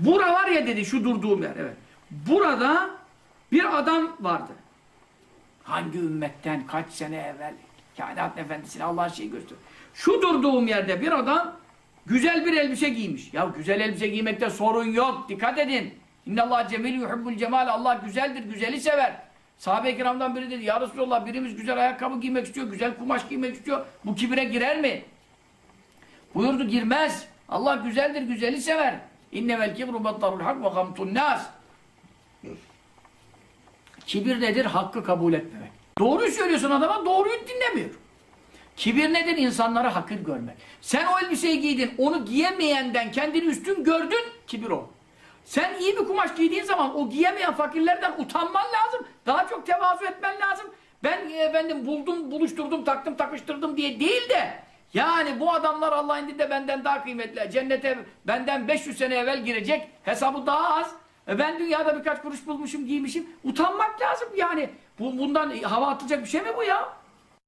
Bura var ya dedi şu durduğum yer. Evet. Burada bir adam vardı. Hangi ümmetten kaç sene evvel kainat efendisine Allah'ın şeyi gösteriyor. Şu durduğum yerde bir adam güzel bir elbise giymiş. Ya güzel elbise giymekte sorun yok. Dikkat edin. İnnallâh cemil yuhibbul cemal. Allah güzeldir, güzeli sever. Sahabe-i kiramdan biri dedi, Ya Resulallah birimiz güzel ayakkabı giymek istiyor, güzel kumaş giymek istiyor. Bu kibire girer mi? Buyurdu girmez. Allah güzeldir, güzeli sever. İnnevel kibru battarul hak ve gamtun nas. Kibir nedir? Hakkı kabul etmemek. Doğruyu söylüyorsun adama, doğruyu dinlemiyor. Kibir nedir? İnsanları hakir görmek. Sen o elbiseyi giydin, onu giyemeyenden kendini üstün gördün, kibir o. Sen iyi bir kumaş giydiğin zaman o giyemeyen fakirlerden utanman lazım. Daha çok tevazu etmen lazım. Ben e, efendim buldum, buluşturdum, taktım, takıştırdım diye değil de yani bu adamlar Allah'ın indinde benden daha kıymetli. Cennete benden 500 sene evvel girecek. Hesabı daha az. E ben dünyada birkaç kuruş bulmuşum, giymişim. Utanmak lazım yani. Bu, bundan hava atılacak bir şey mi bu ya?